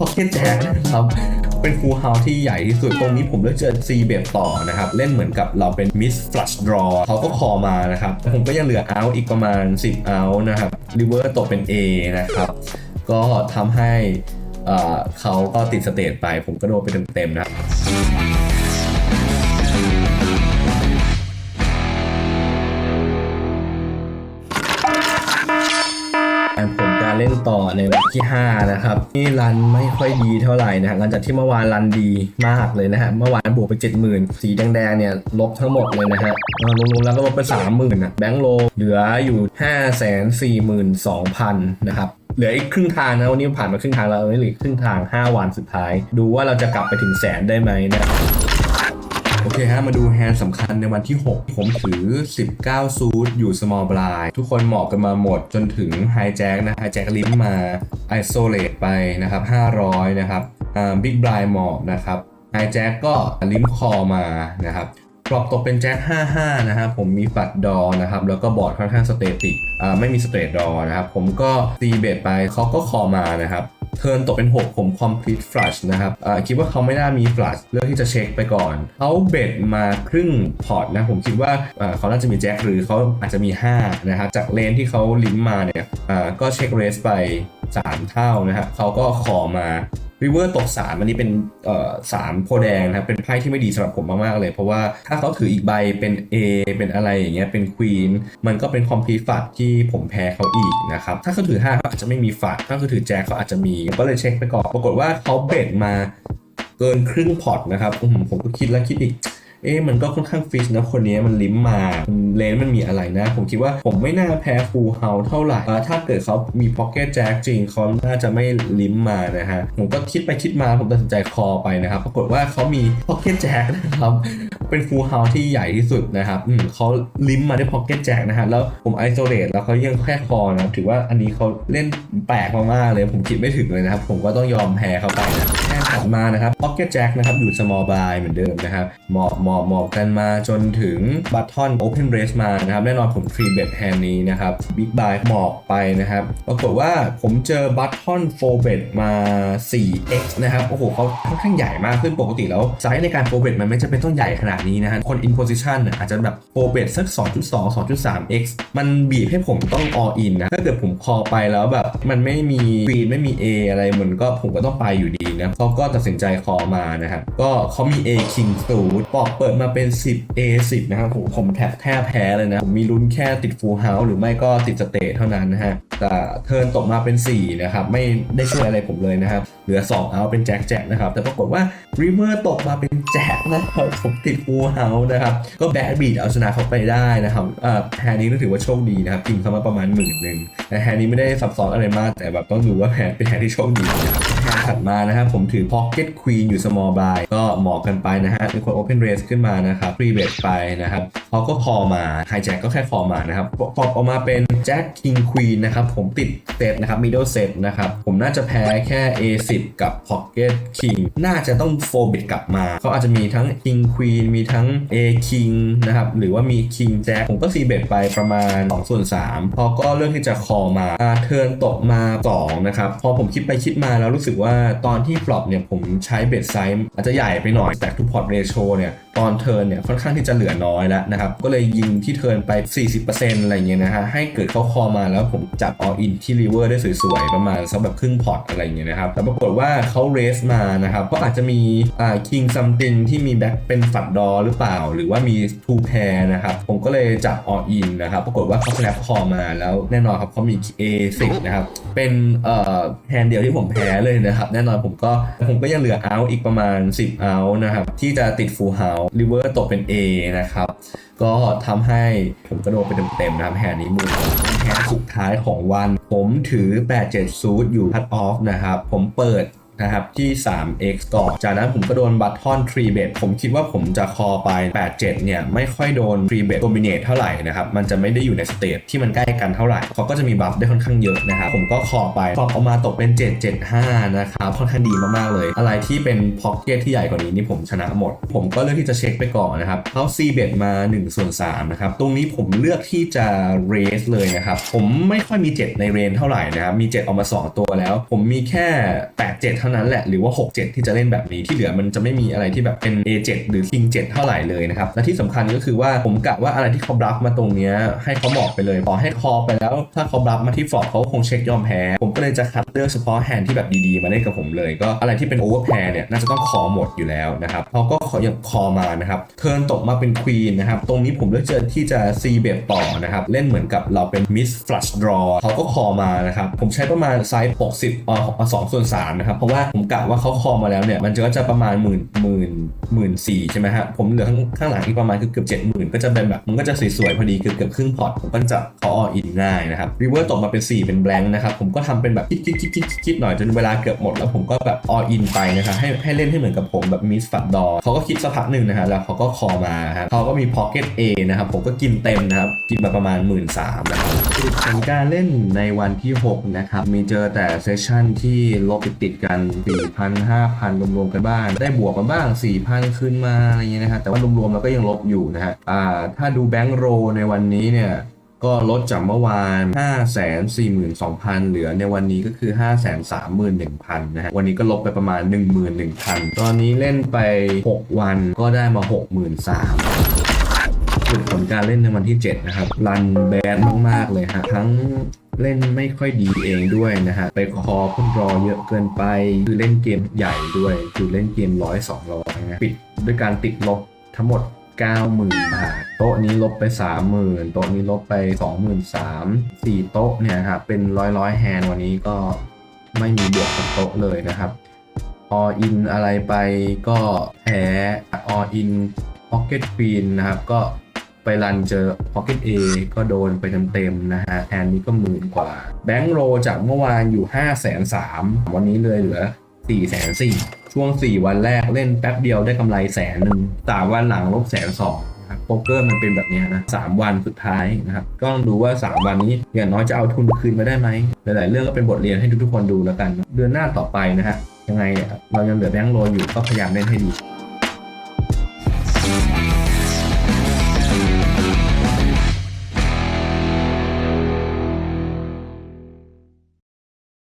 พ็อกเก็ตแจ็คนะครับเป็นฟูลเฮาส์ที่ใหญ่ที่สุดตรงนี้ผมเลือกเจอซีเบต่อนะครับ เล่นเหมือนกับเราเป็นมิสฟลัชดรอเขาก็คอมานะครับ ผมก็ยังเหลือเอาอีกประมาณ 10เอานะครับริเวอร์ตกเป็น A นะครับ ก็ทำให้เอ่อเขาก็ติดสเตจไป ผมก็โดนไปเต็มๆนะครับ เล่นต่อในวันที่ 5 นะครับนี่รันไม่ค่อยดีเท่าไหร่นะฮะหลังจากที่เมื่อวานรันดีมากเลยนะฮะเมื่อวานบวกไป 70,000 สีแดงๆเนี่ยลบทั้งหมดเลยนะฮะรวมๆแล้วก็ลบไป 30,000นะแบงค์โลเหลืออยู่ 542,000 นะครับเหลืออีกครึ่งทางนะวันนี้ผ่านมาครึ่งทางแล้วนี่เหลืออกครึ่งทาง 5 วันสุดท้าย ดูว่าเราจะกลับไปถึงแสนได้ไหมนะ โอเคฮะ มาดูแฮนด์สำคัญในวันที่ 6 ผมถือ 19 ซูดอยู่ small blind ทุกคนเหมาะกันมาหมดจนถึง high jack นะ high jack ลิ้มมา isolate ไปนะครับ 500 นะครับอ่า big blind เหมาะนะครับ high jack ก็ลิ้มคอมานะครับปลอบตกเป็นแจ็ค 55 นะครับ ผมมีปัดดอ นะครับ แล้วก็บอร์ดค่อนข้างสเตติก อ่า ไม่มีสเตทดอ นะครับ ผมก็ตีเบสไปเขาก็คอมานะครับ เทิร์นตกเป็น 6 ผม complete flush นะครับอ่าคิดว่าเขาไม่น่ามี flush เลือกที่จะเช็คไปก่อน เขาเบ็ดมาครึ่งพอร์ตนะ ผมคิดว่าเขาน่าจะมีแจ็คหรือเขาอาจจะมี 5 นะครับ จากเลนที่เขาลิ้มมาเนี่ยอ่าก็เช็คเรสไป 3 เท่านะครับเขาก็ขอมา ริเวอร์ตกสามอันนี้เป็นสามโพแดงนะครับ เป็นไพ่ที่ไม่ดีสำหรับผมมาก ๆ เลย เพราะว่าถ้าเขาถืออีกใบเป็น A เป็นอะไรอย่างเงี้ยเป็นควีนมันก็เป็นคอมพลีฟัดที่ผมแพ้เขาอีกนะครับ ถ้าเขาถือ 5 เขาอาจจะไม่มีฝัดถ้าเขาถือแจ็คเขาอาจจะมีก็เลยเช็คไปก่อนปรากฏว่าเขาเบ็ดมาเกินครึ่งพอร์ตนะครับผมก็คิดแล้วคิดอีก เอ๊ะมันก็ค่อนข้างฟิชนะคนนี้มันลิ้มมาเลนมันมีอะไรนะ ผมคิดว่าผมไม่น่าแพ้ฟูลเฮาเท่าไหร่ถ้าเกิดเขามีพ็อกเก็ตแจ็คจริงเขาน่าจะไม่ลิ้มมานะฮะผมก็คิดไปคิดมาผมตัดสินใจคอไปนะครับปรากฏว่าเขามีพ็อกเก็ตแจ็คนะครับเป็นฟูลเฮาที่ใหญ่ที่สุดนะครับอืมเขาลิ้มมาด้วยพ็อกเก็ตแจ็คนะฮะแล้วผมไอโซเลตแล้วเขายังแค่คอนะครับถือว่าอันนี้เขาเล่นแปลกมากๆเลย ผมคิดไม่ถึงเลยนะครับ ผมก็ต้องยอมแพ้เขาไปนะแค่ถัดมานะครับพ็อกเก็ตแจ็คนะครับอยู่ small buy เหมือนเดิมนะครับหมอมอบหมอบกันมาจนถึงบัตทอน open race มานะครับแน่นอนผมฟรีเบ t แฮนนี้นะครับ big buy หมอบไปนะครับปรากฏว่าผมเจอบัตทอน4 bet มา 4x นะครับโอ้โหเขาค่อนข้างใหญ่มากขึ้นปกติแล้วไซส์ในการ4 bet มันไม่จำเป็นต้องใหญ่ขนาดนี้นะฮะคน in position เนี่ยอาจจะแบบ4 bet สัก 2.2 2.3x มันบีบให้ผมต้อง all in นะถ้าเกิดผมคอไปแล้วแบบมันไม่มี green ไม่มี A อะไรมันก็ผมก็ต้องไปอยู่ดีนะเขาก็ตัดสินใจคอมานะครับก็เขามี A king สูตปอกเปิดิดมาเป็น 10 A 10นะครับผมผมแทบแทบแพ้เลยนะผมมีลุ้นแค่ติดฟูลเฮาส์หรือไม่ก็ติดสเตทเท่านั้นนะฮะแต่เทิร์นตกมาเป็น 4 นะครับ ไม่ได้ช่วยอะไรผมเลยนะครับ เหลือ 2 เอาเป็นแจ็คแจ็คนะครับ แต่ปรากฏว่า River ตกมาเป็นแจ็คนะครับผมติด full house นะครับ ก็แบดบีดเอาชนะเขาไปได้นะครับแฮนนี้ก็ถือว่าโชคดีนะครับพิมเข้ามาประมาณหมื่นหนึ่งแต่แฮนนี้ไม่ได้ซับซ้อนอะไรมาก แต่แบบต้องดูว่าแฮนเป็นแฮนที่โชคดีนะครับแฮนถัดมานะครับผมถือ Pocket Queen อยู่ small buy ก็เหมาะกันไปนะฮะเป็นคน Open Race ขึ้นมานะครับ Free Bet ไปนะครับเขาก็คอมา High Jack ก็แค่คอมานะครับพอบออกมาเป็น Jack King Queen นะครับผมติดเซตนะครับ Middle Set นะครับผมน่าจะแพ้แค่ A10 กับ Pocket King น่าจะต้องโฟบิดกลับมา เขาอาจจะมีทั้ง King Queen มีทั้ง A King นะครับหรือว่ามี King Jack ผมก็ซีเบดไปประมาณ2ส่วน3พอก็เลืองที่จะคอมาอาเทิร์นตกมา2นะครับพอผมคิดไปคิดมาแล้วรู้สึกว่าตอนที่ฟลอปเนี่ยผมใช้เบดไซส์อาจจะใหญ่ไปหน่อยแต่ทุกพอร์ตเรโชเนี่ย ตอนเทิร์นเนี่ยค่อนข้างที่จะเหลือน้อยแล้วนะครับ ก็เลยยิงที่เทิร์นไป 40%อะไรเงี้ยนะฮะ ให้เกิดเขาคอมาแล้วผมจับอออินที่รีเวอร์ได้สวยๆ ประมาณสักแบบครึ่งพอร์ตอะไรเงี้ยนะครับ แต่ปรากฏว่าเขาเรสมานะครับ ก็อาจจะมีอ่าคิงซัมติงที่มีแบ็คเป็นฝัดดอหรือเปล่า หรือว่ามีทูแพรนะครับ ผมก็เลยจับอออินนะครับ ปรากฏว่าเขา snap คอมาแล้วแน่นอนครับเขามี A10 นะครับ เป็นเอ่อแฮนเดียวที่ผมแพ้เลยนะครับ แน่นอนผมก็ผมก็ยังเหลือเอาอีกประมาณ 10เอานะครับที่จะติดฟูเฮาริเวอร์ตกเป็น A นะครับ ก็ทำให้ผมกระโดดไปเต็มๆนะครับแฮนนี้มือแฮนด์สุดท้ายของวัน ผมถือ 87ซูดอยู่พัดออฟนะครับ ผมเปิด นะครับที่ 3x ก่อน จากนั้นผมก็โดนบัตทอน3เบ t ผมคิดว่าผมจะคอไป 87 เนี่ย ไม่ค่อยโดน3เบ t โดมิเนตเท่าไหร่นะครับ มันจะไม่ได้อยู่ในสเตทที่มันใกล้กันเท่าไหร่ เขาก็จะมีบัฟได้ค่อนข้างเยอะนะครับ ผมก็คอไปฟอออกมาตกเป็น 775 นะครับ ค่อนข้างดีมากๆเลย อะไรที่เป็นพ็อกเก็ตที่ใหญ่กว่านี้นี่ผมชนะหมด ผมก็เลือกที่จะเช็คไปก่อนนะครับเขาซีเบ t มา1ส่วน3นะครับ ตรงนี้ผมเลือกที่จะเรสเลยนะครับ ผมไม่ค่อยมี 7 ในเรนเท่าไหร่นะครับ มี 7 ออกมา 2 ตัวแล้ว ผมมีแค่ 8 7เท่าท่านั้นแหละหรือว่า 6 7 ที่จะเล่นแบบนี้ที่เหลือมันจะไม่มีอะไรที่แบบเป็น A7 หรือ King 7 เท่าไหร่เลยนะครับ และที่สำคัญก็คือว่าผมกะว่าอะไรที่เขาบลัฟมาตรงเนี้ยให้เขาหมอบไปเลยพอให้คอไปแล้ว ถ้าเขาบลัฟมาที่ฟอร์ดเขาคงเช็คยอมแพ้ ผมก็เลยจะคัดเลือกเฉพาะแฮนด์ที่แบบดีๆ มาเล่นกับผมเลย ก็อะไรที่เป็นโอเวอร์แพร์เนี่ยน่าจะต้องคอหมดอยู่แล้วนะครับเขาก็ขออย่างคอมานะครับเทิร์นตกมาเป็นควีนนะครับตรงนี้ผมเลือกเจอที่จะซีเบตต่อนะครับเล่นเหมือนกับเราเป็นมิสฟลัชดรอเขาก็คอมานะครับผมใช้ประมาณไซส์ 60อ่องส่วนสามนะครับเพราะว่าผมกะว่าเขาคอมาแล้วเนี่ย มันก็จะประมาณหมื่นหมื่นหมื่นสี่ใช่ไหมฮะผมเหลือข้างางหลังอีกประมาณคือเกือบเจ็ดหมื่นก็จะเป็นแบบมันก็จะสวยๆพอดีคือเกือบครึ่งพอร์ตผมก็จะขอออินง่ายนะครับรีเวอร์ตกมาเป็น 4 เป็นแบงค์นะครับผมก็ทำเป็นแบบคิดคิดคิดคิดคิดหน่อยจนเวลาเกือบหมดแล้วผมก็แบบออินไปนะครับให้ให้เล่นให้เหมือนกับผมแบบมิสฟัดดอเขาก็คิดสักพักหนึ่งนะฮะแล้วเขาก็คอมาครับเขาก็มีพ็อกเก็ต A นะครับผมก็กินเต็มนะครับกินมาประมาณ 1 3ื่นสามนะครับผลการเล่นในวันที่ 6 นะครับ มีเจอแต่เซสชั่นที่ลบติดกัน4,000 5,000รวมๆกันบ้างได้บวกมาบ้าง4,000ขึ้นมาอะไรอย่างเงี้ยนะครับแต่ว่ารวมๆเราก็ยังลบอยู่นะฮะอ่าถ้าดูแบงก์โรในวันนี้เนี่ยก็ลดจากเมื่อวาน 542,000 เหลือในวันนี้ก็คือ 531,000 นะฮะ วันนี้ก็ลบไปประมาณ 11,000 ตอนนี้เล่นไป 6 วันก็ได้มา 63,000สุดผลการเล่นในวันที่ 7 นะครับ รันแบดมาก ๆ เลยฮะ ทั้ง เล่นไม่ค่อยดีเองด้วยนะฮะ ไปคอเพิ่งรอเยอะเกินไป คือเล่นเกมใหญ่ด้วย คือเล่นเกมร้อยสองร้อยนะปิดด้วยการติดลบทั้งหมด 90,000 บาท โต๊ะนี้ลบไป 30,000 โต๊ะนี้ลบไป 23,000 4 โต๊ะเนี่ยครับ เป็นร้อยร้อยแฮนวันนี้ก็ไม่มีบวกกับโต๊ะเลยนะครับ ออินอะไรไปก็แพ้ออินพ็อกเก็ตควีนนะครับ ก็ ไปรันเจอ Pocket A ก็โดนไปเต็มๆนะฮะแอนนี้ก็หมื่นกว่า แบงค์โรจากเมื่อวานอยู่ 5 3 0 0 0วันนี้เลยเหลือ 4 4 0 0 0ช่วง 4 วันแรกเล่นแป๊บเดียวได้กำไรแสนหนึ่งสามวันหลังลบแสนสองนะครับโป๊กเกอร์มันเป็นแบบนี้นะสามวันสุดท้ายนะครับ ก็ต้องดูว่า 3 วันนี้อย่างน้อยจะเอาทุนคืนมาได้ไหม หลาย ๆ เรื่องก็เป็นบทเรียนให้ทุกๆคนดูแล้วกัน เดือนหน้าต่อไปนะฮะ ยังไงเรายังเหลือแบงค์โรอยู่ก็พยายามเล่นให้ดี